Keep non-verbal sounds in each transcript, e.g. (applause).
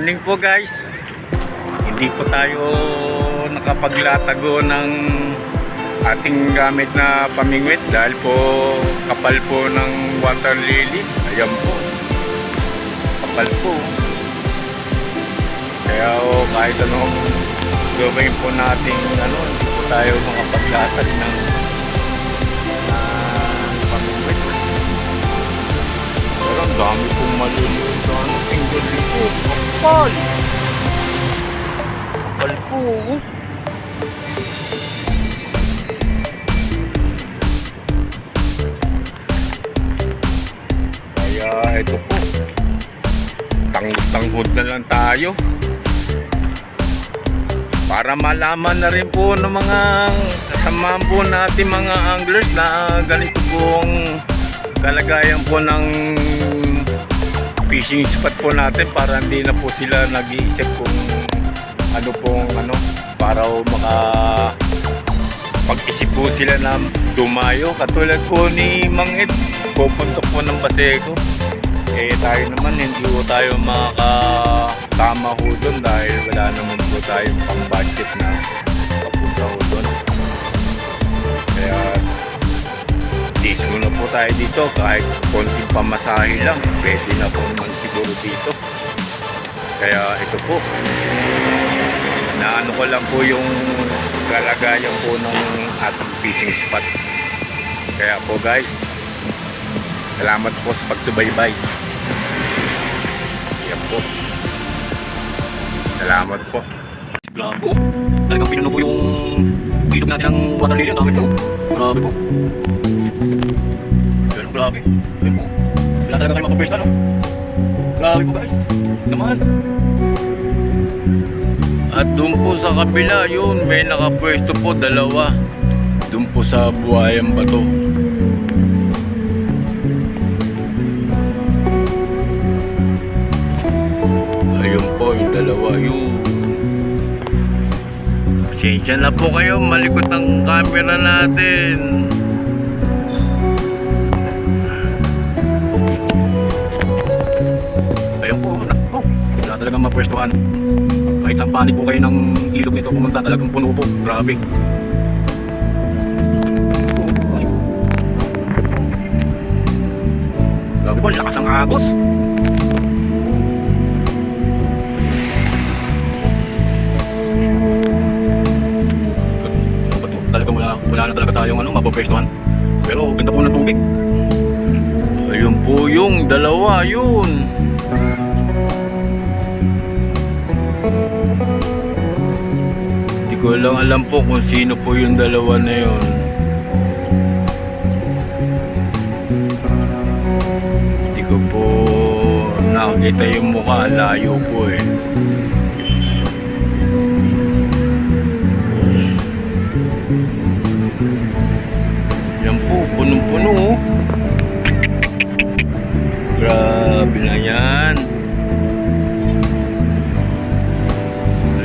morning po guys. Hindi po tayo nakapaglatago ng ating gamit na pamingwit dahil po kapal po ng water lily. Ayan po. Kapal po. Kaya oh, kahit anong gawin po natin ano, hindi po tayo makapaglatag ng ang dami pong maliliit na ano, single dito. Kapal! Kapal po. oh. Kaya ito po. Tanggod-tanggod na lang tayo. Para malaman na rin po ng mga kasamahan po natin mga anglers na ganito pong kalagayan po ng fishing spot po natin para hindi na po sila nag-iisip kung ano pong ano para maka pag-isip po sila na dumayo. Katulad po ni Mang Ed pupunta po ng Baseco. Eh tayo naman hindi po tayo makakama ho doon dahil wala naman po tayong pang budget na papunta Dis muna po tayo dito. Kahit konting pamasahe lang pwede na po naman siguro dito. Kaya ito po. Naano ko lang po yung kalagayan po ng ating fishing spot. Kaya po guys salamat po sa pagsubaybay. Yan po. Salamat po Grabe po. Talagang pinuno po yung ilog natin ng water lily. Ang dami po. Grabe po. Pero grabe. Ayun po. Wala talaga kayo mapapirsta, no? Grabe po guys. Naman. At doon po sa kabila, yun, may nakapwesto po, dalawa. Doon po sa buhayang bato. Ayun po, yung dalawa, yun. Pasensya na po kayo, malikot ang camera natin. Ayun po. Naku. Wala talagang mapwestuhan. Kahit ang panig po kayo ng ilog nito pumunta talagang puno po. Grabe. Grabe po, lakas ang agos. Wala, na talaga tayong ano, mapapwestuhan. Pero ganda po ng tubig. Ayun po yung dalawa, yun. Hindi ko lang alam po kung sino po yung dalawa na yun. Hindi ko po nakakita yung mukha, layo po eh.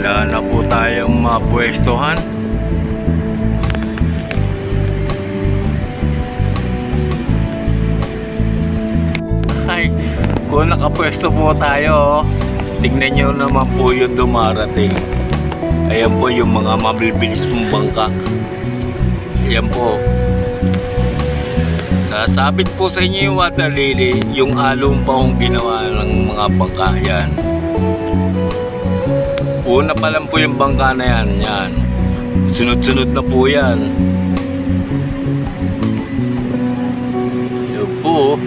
Wala na po tayong mapwestohan. Ay, kung nakapwesto po tayo, tignan nyo naman po yung dumarating. Ayan po yung mga mabibilis mong bangka. Ayan po. Sasabit po sa inyo yung water lily, yung along pa ginawa ng mga bangka yan. Una pa lang po yung bangka na yan, yan. Sunod-sunod na po yan. Yun po.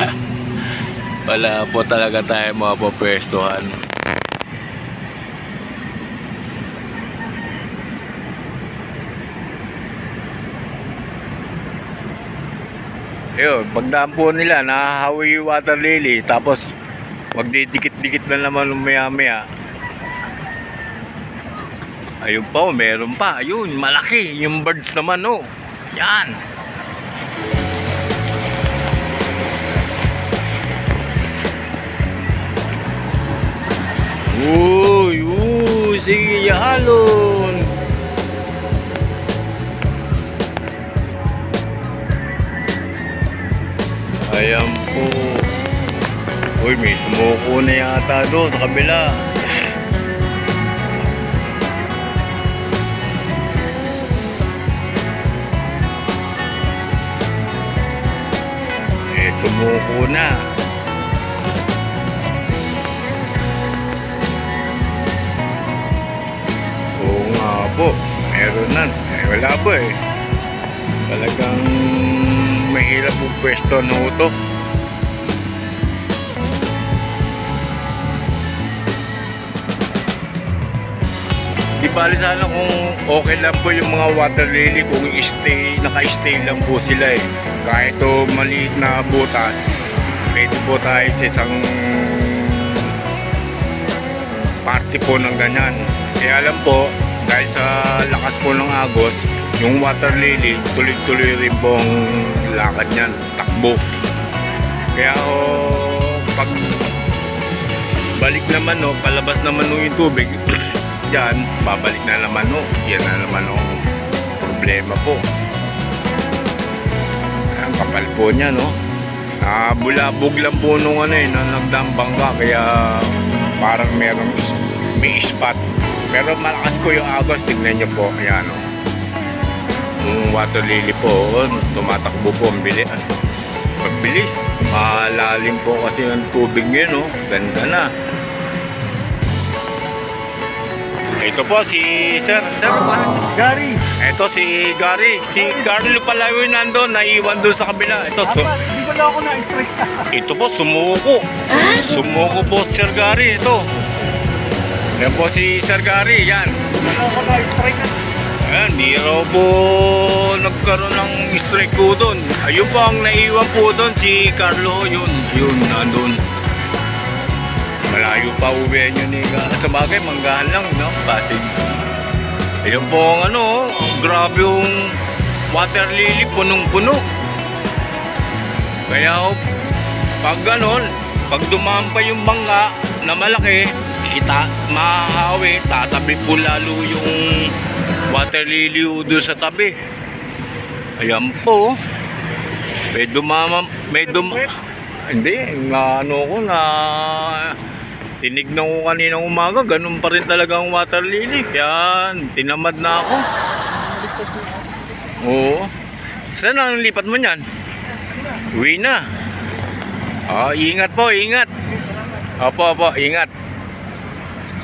(laughs) Wala po talaga tayo mapapwestuhan. Ayun, pagdaan po nila, nahahawi yung water lily, tapos magdidikit-dikit na naman maya maya. Ayun pa, meron pa. Ayun, malaki. Yung birds naman, oh. Yan. Uy, uy, sige, yahalon. Ayan po. Uy, may sumuko na yata doon sa kabila. Sumuko na. Oo nga po. Meron na. Eh, wala po eh. Talagang mahirap po pwesto na ito. Di bali sana kung okay lang po yung mga water lily kung stay, naka-stay lang po sila eh. Kahit to maliit na butas, pwede po tayo sa isang party po ng ganyan. Kaya alam po, dahil sa lakas po ng agos, yung water lily, tuloy-tuloy rin po ang lakad niyan, takbo. Kaya o, pag balik naman o, palabas naman o yung tubig, (clears throat) dyan, babalik na naman o. Yan na naman o problema po. Ang kapal po niya, no? Ah, bulabog lang po nung ano eh, nang nagdambang ka, kaya parang merong may spot. Pero malakas po yung agos, tignan nyo po, ayan o. Yung water lily po, oh, tumatakbo po ang bilis. Mabilis. Malalim po kasi ang tubig ngayon, oh. Ganda na. Ito po si Sir. Sir, Gary! ito si Gary. Si Carlo pala yung nandun, naiwan doon sa kabila. Ito, su- hindi ko lang ako na-strike. (laughs) ito po, sumuko. Sumuko po Sir Gary. Ito. Yan po si Sir Gary. Yan. Hindi ako na-strike. Ayan, di raw po nagkaroon ng strike po doon. Ayun po ang naiwan po doon, si Carlo, yun, yun, nandun. Malayo pa uwi nyo ni Sa bagay, manggahan lang, no? Pasig. Ayun po ang ano, grabe yung water lily, punong-puno. Kaya, oh, pag ganon, pag dumaan pa yung bangka na malaki, ita, mahahawi, tatabi po lalo yung water lily doon sa tabi. Ayan po. May dumama, may dum... Hindi, na ano ko na... Tinignan ko kanina umaga, ganun pa rin talaga ang water lily. Kaya tinamad na ako. Oo. Saan ang lipat mo niyan? Uwi na. Ah, ingat po, ingat. Opo, opo, ingat.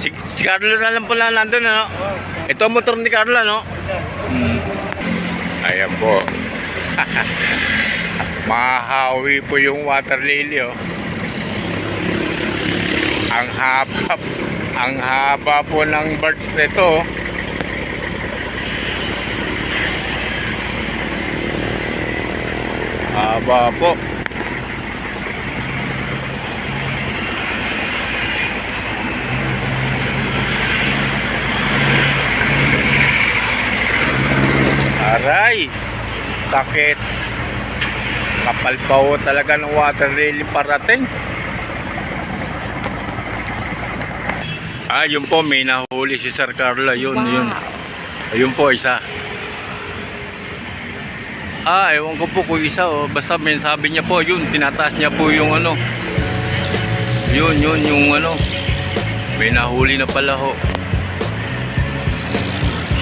Si, si Carlo na lang pala nandun, ano? Ito ang motor ni Carlo, no? Hmm. Ayan po. (laughs) Mahahawi po yung water lily, oh. Ang haba, ang haba po ng birds nito. Haba po. Aray! Sakit. Kapal pa talaga ng water lily parating. Ah, yun po, may nahuli si Sir Carlo. Yun, yun. Ayun po, isa. Ah, ewan ko po kung isa oh. Basta may sabi niya po, yun, tinataas niya po yung ano. Yun, yun, yung ano. May nahuli na pala ho.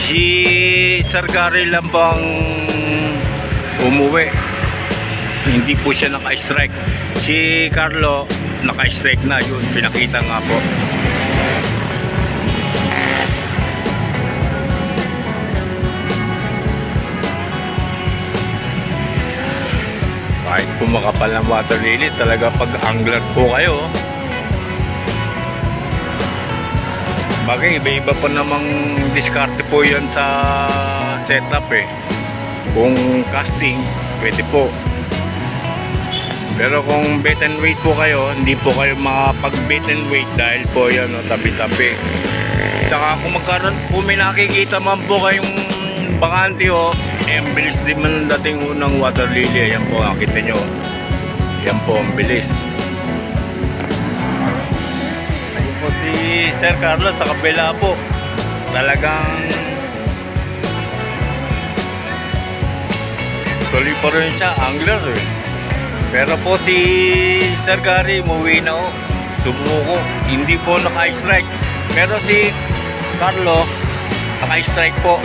Si Sir Gary lang bang umuwi. Hindi po siya naka-strike. Si Carlo, naka-strike na yun. Pinakita nga po. Kahit po makapal ng water lily, talaga pag angler po kayo, Bagay, iba-iba pa namang diskarte po yan sa setup eh. Kung casting, pwede po. Pero kung bait and weight po kayo, hindi po kayo makapag bait and weight dahil po yan, no, tabi-tabi. Saka kung magkaroon, kung may nakikita man po kayong bakante o, eh, ang bilis din man dating unang water lily. Ayan po, nakita nyo. Yan po, ang bilis. Ayun po si Sir Carlos sa kabila po. Talagang tuloy pa rin siya, angler eh. Pero po si Sir Gary, umuwi na o. Sumuko. Hindi po naka-strike. Pero si Carlo, naka-strike po.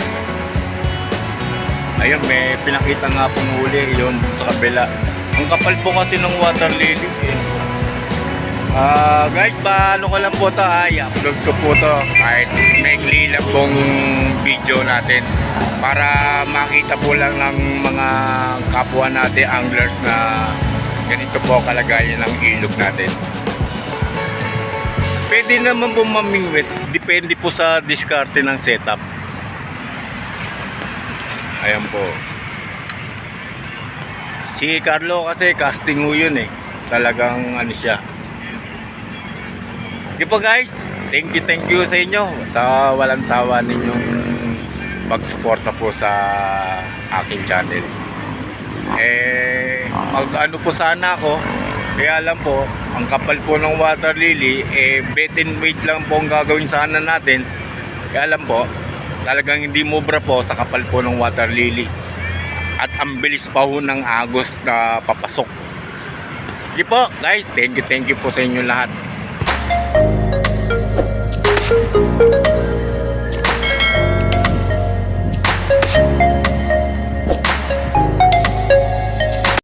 Ayun, may pinakita nga pong huli yun sa kabila. Ang kapal po kasi ng water lily. Eh. Ah, guys, paano ko lang po to ay upload ko po to kahit maigli lang pong video natin para makita po lang ng mga kapwa natin anglers na ganito po kalagayan ng ilog natin. Pwede naman po mamingwit, depende po sa diskarte ng setup. Ayan po. Si Carlo kasi casting ho yun eh. Talagang ano siya, Di po guys, thank you, thank you sa inyo sa walang sawa ninyong pagsuporta po sa aking channel. Eh, mag ano po sana ako, kaya lang po, ang kapal po ng water lily, eh, bet and wait lang po ang gagawin sana natin. Kaya lang po, talagang hindi mobra po sa kapal po ng water lily. At ang bilis pa ho ng agos na papasok. Hindi po guys. Thank you thank you po sa inyo lahat.